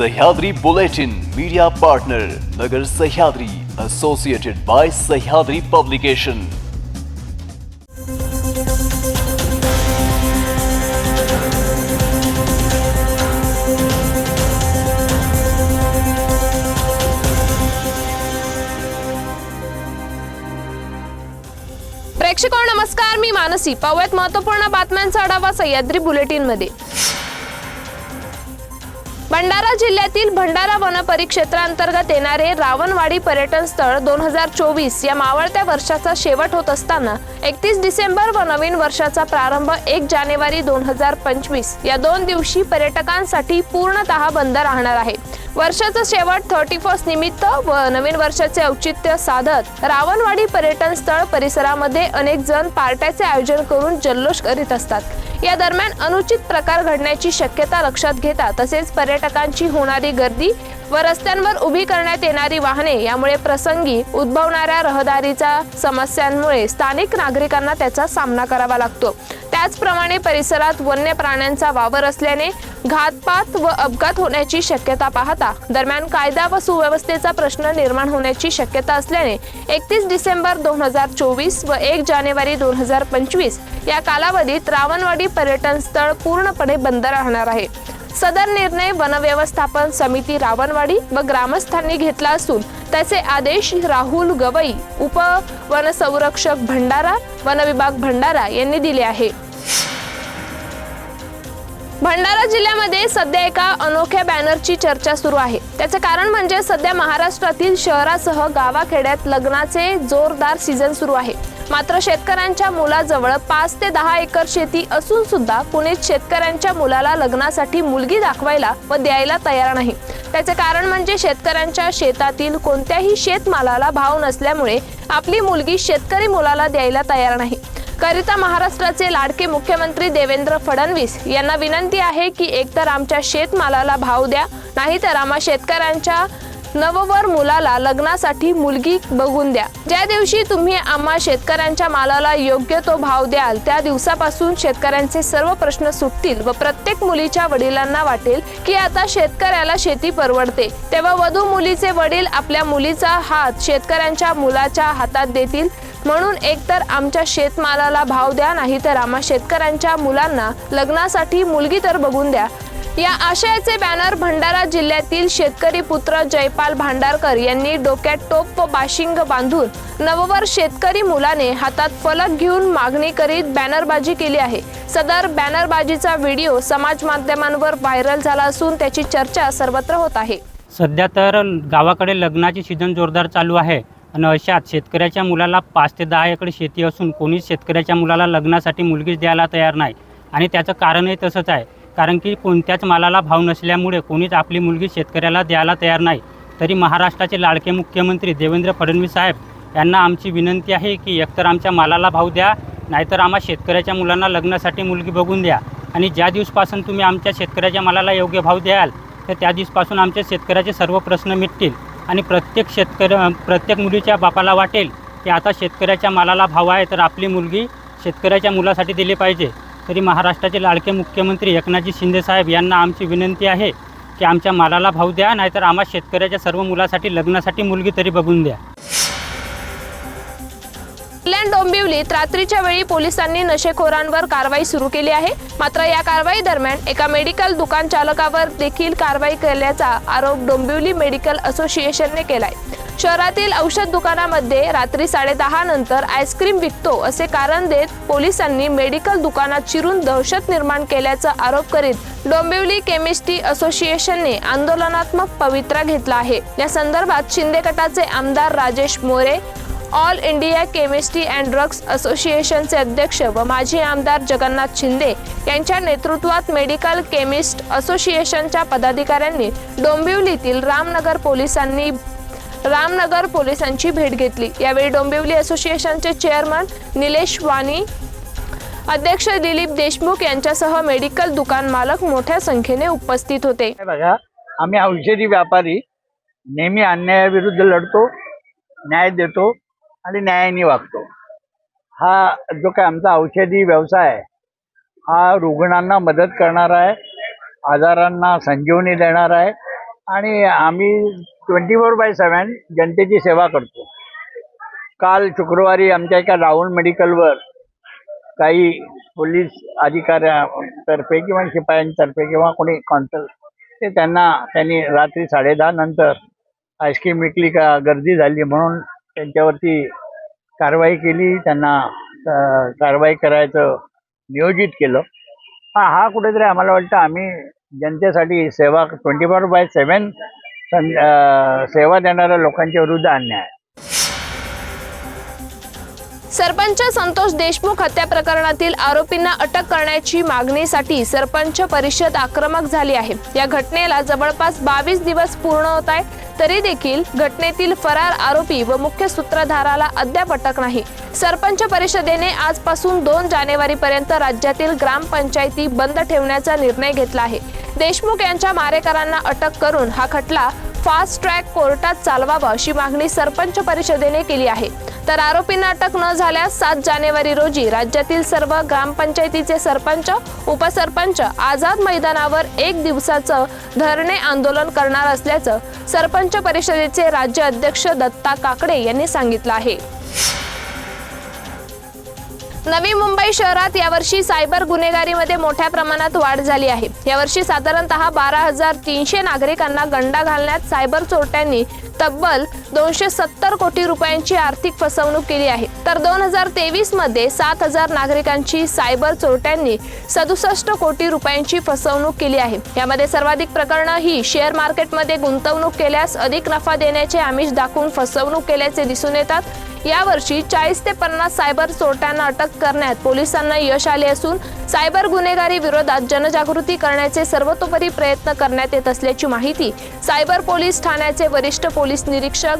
Sahyadri Bulletin media partner Nagar Sahyadri Associated by Sahyadri publication प्रेक्षको हो, नमस्कार. मी मानसी. पाहूयात महत्त्वपूर्ण बातम्यांचा आढावा सह्याद्री बुलेटिनमध्ये भंडारा जिल्ह्यातील भंडारा वन परिक्षेत्रांतर्गत येणारे रावणवाडी पर्यटन स्थळ दोन हजार चोवीस या मावळत्या वर्षाचा शेवट होत असताना एकतीस डिसेंबर व नवीन वर्षाचा प्रारंभ एक जानेवारी दोन हजार पंचवीस. या दोन दिवशी पर्यटकांसाठी पूर्णतः बंद राहणार आहे. वर्षाचा शेवट थर्टी फर्स्ट निमित्त व नवीन वर्षाचे औचित्य साधत रावणवाडी पर्यटन स्थळ परिसरामध्ये अनेक जण पार्ट्याचे आयोजन करून जल्लोष करीत असतात. या दरम्यान अनुचित प्रकार घडण्याची शक्यता लक्षात घेता तसेच पर्यटकांची होणारी गर्दी व रस्त्यांवर उभी करण्यात येणारी वाहने यामुळे प्रसंगी उद्भवणाऱ्या रहदारीचा समस्यांमुळे स्थानिक नागरिकांना त्याचा सामना करावा लागतो. त्याचप्रमाणे परिसरात वन्य प्राण्यांचा वावर असल्याने घातपात व अपघात होण्याची शक्यता पाहता दरम्यान कायदा व सुव्यवस्थेचा प्रश्न निर्माण होण्याची शक्यता असल्याने एकतीस डिसेंबर दोन हजार चोवीस व एक जानेवारी दोन हजार पंचवीस या कालावधीत रावणवाडी पर्यटन स्थळ पूर्णपणे बंद राहणार आहे. सदर निर्णय वनव्यवस्थापन समिती रावणवाडी व ग्रामस्थांनी घेतला असून त्याचे आदेश राहुल गवई उप वनसंरक्षक भंडारा वनविभाग भंडारा यांनी दिले आहे. भंडारा जिल्ह्यामध्ये सध्या एका अनोख्या बॅनरची चर्चा सुरू आहे. त्याचे कारण म्हणजे सध्या महाराष्ट्रातील शहरासह गावाखेड्यात लग्नाचे जोरदार सीझन सुरू आहे. मात्र शेतकऱ्यांच्या मुलाजवळ पाच ते दहा एकर शेती असून सुद्धा कुणीच शेतकऱ्यांच्या मुलाला लग्नासाठी मुलगी दाखवायला व द्यायला तयार नाही. त्याचे कारण म्हणजे शेतकऱ्यांच्या शेतातील कोणत्याही शेतमालाला भाव नसल्यामुळे आपली मुलगी शेतकरी मुलाला द्यायला तयार नाही. करिता महाराष्ट्राचे लाडके मुख्यमंत्री देवेंद्र फडणवीस यांना विनंती आहे की एकतर आमच्या शेतमालाला भाव द्या नाहीतर आम्हा शेतकऱ्यांच्या नववर मुलाला लग्नासाठी मुलगी बघून द्या. ज्या दिवशी तुम्ही आम्हा शेतकऱ्यांच्या मालाला योग्य तो भाव द्याल त्या दिवसापासून शेतकऱ्यांचे सर्व प्रश्न सुटतील व प्रत्येक मुलीच्या वडिलांना वाटेल की आता शेतकऱ्याला शेती परवडते. तेव्हा वधू मुलीचे वडील आपल्या मुलीचा हात शेतकऱ्यांच्या मुलाच्या हातात देतील. म्हणून एकतर आमच्या शेतमालाला भाव द्या नाही तर आम्हा शेतकऱ्यांच्या मुलांना लग्नासाठी मुलगी तर बघून द्या. या आशयाचे बॅनर भंडारा जिल्ह्यातील शेतकरी पुत्र जयपाल भांडारकर यांनी डोक्यात टोप व बाशिंग बांधून नववर शेतकरी मुलाने हातात फलक घेऊन मागणी करीत बॅनरबाजी केली आहे. सदर बॅनरबाजीचा व्हिडिओ समाज माध्यमांवर व्हायरल झाला असून त्याची चर्चा सर्वत्र होत आहे. सध्या तर गावाकडे लग्नाची सीझन जोरदार चालू आहे आणि अशात शेतकऱ्याच्या मुलाला पाच ते दहा एकर शेती असून कोणीच शेतकऱ्याच्या मुलाला लग्नासाठी मुलगीच द्यायला तयार नाही आणि त्याचं कारणही तसंच आहे. कारण की कोणत्याच मालाला भाव नसल्यामुळे कोणीच आपली मुलगी शेतकऱ्याला द्यायला तयार नाही. तरी महाराष्ट्राचे लाडके मुख्यमंत्री देवेंद्र फडणवीस साहेब यांना आमची विनंती आहे की एकतर आमच्या मालाला भाव द्या नाहीतर आम्हा शेतकऱ्याच्या मुलांना लग्नासाठी मुलगी बघून द्या. आणि ज्या दिवसपासून तुम्ही आमच्या शेतकऱ्याच्या मालाला योग्य भाव द्याल तर त्या दिवसपासून आमच्या शेतकऱ्याचे सर्व प्रश्न मिटतील. आणि प्रत्येक शेतकरी प्रत्येक मुलीच्या बापाला वाटेल की आता शेतकऱ्याच्या मालाला भाव आहे तर आपली मुलगी शेतकऱ्याच्या मुलासाठी दिली पाहिजे. तरी महाराष्ट्राचे लाडके मुख्यमंत्री एकनाथजी शिंदेसाहेब यांना आमची विनंती आहे की आमच्या मालाला भाव द्या नाहीतर आम्हा शेतकऱ्याच्या सर्व मुलासाठी लग्नासाठी मुलगी तरी बघून द्या. कल्याण डोंबिवलीत रात्रीच्या वेळी पोलिसांनी नशेखोरांवर कारवाई सुरू केली आहे. मात्र या कारवाई दरम्यान एका मेडिकल दुकान चालकावर देखील कारवाई केल्याचा आरोप डोंबिवली मेडिकल असोसिएशनने केलाय. शहरातील औषध दुकानामध्ये रात्री साडेदहा नंतर आईस्क्रीम विकतो असे कारण देत पोलिसांनी मेडिकल दुकानात चिरून दहशत निर्माण केल्याचा आरोप करीत डोंबिवली केमिस्ट्री असोसिएशनने आंदोलनात्मक पवित्रा घेतला आहे. या संदर्भात शिंदे गटाचे आमदार Rajesh More all India chemistry and drugs असोसिएशनचे अध्यक्ष व माजी आमदार जगन्नाथ शिंदे यांच्या नेतृत्वात मेडिकल केमिस्ट असोसिएशनच्या पदाधिकाऱ्यांनी डोंबिवलीतील रामनगर पोलिसांनी रामनगर पोलिसांची भेट घेतली. यावेळी डोंबिवली असोसिएशनचे चेअरमन निलेश वाणी अध्यक्ष दिलीप देशमुख यांच्यासह मेडिकल दुकान मालक मोठ्या संख्येने उपस्थित होते. बघा आम्ही औषधी व्यापारी नेहमी अन्यायाविरुद्ध लढतो न्याय देतो आणि न्यायाने वागतो. हा जो काय आमचा औषधी व्यवसाय आहे हा रुग्णांना मदत करणारा आहे आजारांना संजीवनी देणार आहे आणि आम्ही ट्वेंटी फोर बाय सेवन जनतेची सेवा करतो. काल शुक्रवारी आमच्या एका राहुल मेडिकलवर काही पोलीस अधिकाऱ्यातर्फे किंवा शिपायांतर्फे किंवा कोणी कॉन्टल ते त्यांना त्यांनी रात्री साडेदहा नंतर आईस्क्रीम विकली का गर्दी झाली म्हणून त्यांच्यावरती कारवाई केली. त्यांना कारवाई करायचं नियोजित केलं. हा हा कुठेतरी आम्हाला वाटतं आम्ही जनतेसाठी सेवा ट्वेंटी फोर बाय सेवन सेवा देणाऱ्या लोकांच्या विरुद्ध अन्याय. सरपंच संतोष देशमुख हत्या प्रकरणातील आरोपींना अटक करण्याची मागणीसाठी सरपंच परिषद आक्रमक झाली आहे. या घटनेला जवळपास बावीस दिवस पूर्ण होत आहे तरी देखील घटनेतील फरार आरोपी व मुख्य सूत्रधाराला अद्याप अटक नाही. सरपंच परिषदेने आजपासून दोन जानेवारीपर्यंत राज्यातील ग्रामपंचायती बंद ठेवण्याचा निर्णय घेतला आहे. देशमुख यांच्या मारेकरांना अटक करून हा खटला फास्ट ट्रॅक कोर्टात चालवावा अशी मागणी सरपंच परिषदेने केली आहे. तर आरोपींना अटक न झाल्यास सात जानेवारी रोजी राज्यातील सर्व ग्रामपंचायतीचे सरपंच उपसरपंच आझाद मैदानावर एक दिवसाचं धरणे आंदोलन करणार असल्याचं सरपंच परिषदेचे राज्य अध्यक्ष दत्ता काकडे यांनी सांगितलं आहे. नवी मुंबई शहरात यावर्षी सायबर गुन्हेगारीमध्ये मोठ्या प्रमाणात वाढ झाली आहे. यावर्षी साधारणतः बारा हजार तीनशे नागरिकांना गंडा घालण्यात सायबर चोरट्यांनी तब्बल दोनशे सत्तर कोटी रुपयांची आर्थिक फसवणूक केली आहे. तर दोन हजार तेवीसमध्ये सात हजार नागरिकांची सायबर चोरट्यांनी सदुसष्ट कोटी रुपयांची फसवणूक केली आहे. यामध्ये सर्वाधिक प्रकरणं ही शेअर मार्केटमध्ये गुंतवणूक केल्यास अधिक नफा देण्याचे आमिष दाखवून फसवणूक केल्याचे दिसून येतात. यावर्षी चाळीस ते पन्नास सायबर चोरट्यांना अटक करण्यात पोलिसांना यश आले असून सायबर गुन्हेगारी विरोधात जनजागृती करण्याचे सर्वतोपरी प्रयत्न करण्यात येत असल्याची माहिती सायबर पोलीस ठाण्याचे वरिष्ठ पोलीस निरीक्षक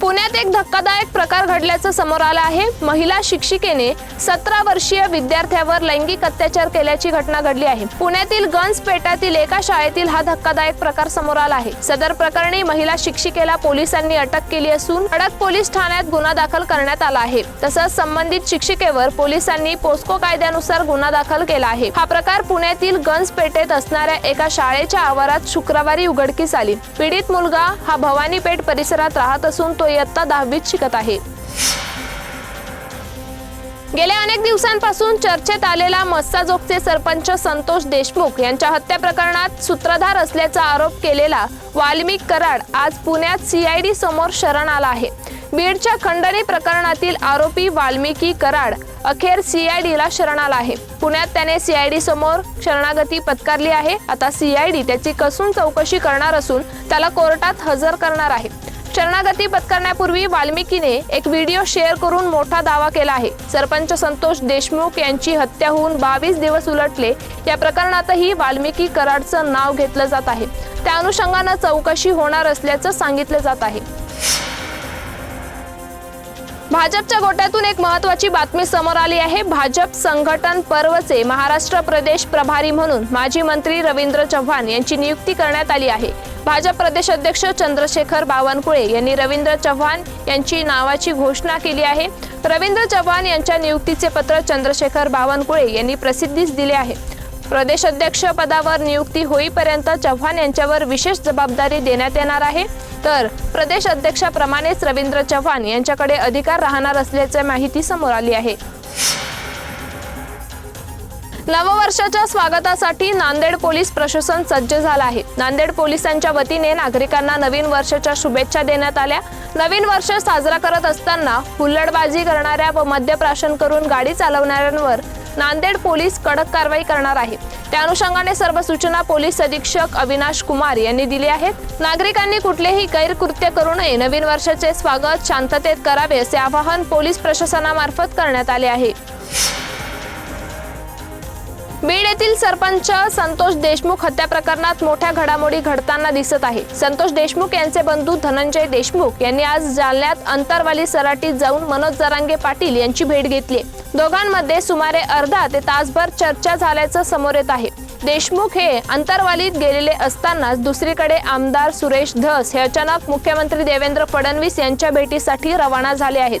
पुण्यात एक धक्कादायक प्रकार घडल्याचं समोर आलं आहे. महिला शिक्षिकेने सतरा वर्षीय विद्यार्थ्यावर लैंगिक अत्याचार केल्याची घटना घडली आहे. पुण्यातील गंज पेठातील एका शाळेतील हा धक्कादायक प्रकार समोर आला आहे. सदर प्रकरणी महिला शिक्षिकेला पोलिसांनी अटक केली असून अडक पोलीस ठाण्यात गुन्हा दाखल करण्यात आला आहे. तसंच संबंधित शिक्षिकेवर पोलिसांनी पोस्को कायद्यानुसार गुन्हा दाखल केला आहे. हा प्रकार पुण्यातील गंज पेठेत असणाऱ्या एका शाळेच्या आवारात शुक्रवारी उघडकीस आली. पीडित मुलगा हा भवानी पेठ परिसरात राहत असून तो इयत्ता दहावीत शिकत आहे. गेल्या अनेक दिवसांपासून चर्चेत आलेला मस्साजोगचे सरपंच संतोष देशमुख यांच्या हत्या प्रकरणात सूत्रधार असल्याचा आरोप केलेला वाल्मिक कराड आज पुण्यात सीआयडी समोर शरण आला आहे. बीडच्या खंडणी प्रकरणातील आरोपी वाल्मिकी कराड अखेर सीआयडीला शरण आला आहे. पुण्यात त्याने सीआयडी समोर शरणागती पत्कारली आहे. आता सीआयडी त्याची कसून चौकशी करणार असून त्याला कोर्टात हजर करणार आहे. शरणागती पत्करण्यापूर्वी वाल्मिकीने एक व्हिडिओ शेअर करून मोठा दावा केला आहे. सरपंच संतोष देशमुख यांची हत्या होऊन बावीस दिवस उलटले. या प्रकरणातही वाल्मिकी कराडचं नाव घेतलं जात आहे. त्या अनुषंगानं चौकशी होणार असल्याचं सांगितलं जात आहे. भाजपच्या गोट्यातून एक महत्वाची बातमी समोर आली आहे. भाजप संघटन पर्वचे महाराष्ट्र प्रदेश प्रभारी म्हणून माजी मंत्री रवींद्र चव्हाण यांची नियुक्ती करण्यात आली आहे. भाजप प्रदेश अध्यक्ष चंद्रशेखर बावनकुळे यांनी रवींद्र चव्हाण यांची नावाची घोषणा केली आहे. रवींद्र चव्हाण यांच्या नियुक्तीचे पत्र चंद्रशेखर बावनकुळे यांनी प्रसिद्धीस दिले आहे. प्रदेश अध्यक्ष पदावर नियुक्ती होईपर्यंत चव्हाण यांच्यावर विशेष जबाबदारी देण्यात येणार आहे. तर प्रदेश अध्यक्षाप्रमाणेच रवींद्र चव्हाण यांच्याकडे अधिकार राहणार असल्याची माहिती समोर आली आहे. नववर्षाच्या स्वागतासाठी नांदेड पोलीस प्रशासन सज्ज झालं आहे. नांदेड पोलिसांच्या वतीने नागरिकांना नवीन वर्षाच्या शुभेच्छा देण्यात आल्या. नवीन वर्ष साजरा करत असताना हुल्लडबाजी करणाऱ्या व मद्यप्राशन करून गाडी चालवणाऱ्यांवर नांदेड पोलीस कडक कारवाई करणार आहे. त्या अनुषंगाने सर्व सूचना पोलीस अधीक्षक अविनाश कुमार यांनी दिली आहेत. नागरिकांनी कुठलेही गैरकृत्य करू नये. नवीन वर्षाचे स्वागत शांततेत करावे असे आवाहन पोलीस प्रशासनामार्फत करण्यात आले आहे. बीड येथील सरपंच संतोष देशमुख हत्या प्रकरणात मोठ्या घडामोडी घडताना दिसत आहे. संतोष देशमुख यांचे बंधू धनंजय देशमुख यांनी आज जालन्यात अंतरवाली सराटीत जाऊन मनोज जरांगे पाटील यांची भेट घेतली दोघांमध्ये सुमारे अर्धा ते तासभर चर्चा झाल्याचं समोर येत आहे. देशमुख हे अंतरवालीत गेलेले असतानाच दुसरीकडे आमदार सुरेश धस हे अचानक मुख्यमंत्री देवेंद्र फडणवीस यांच्या भेटीसाठी रवाना झाले आहेत.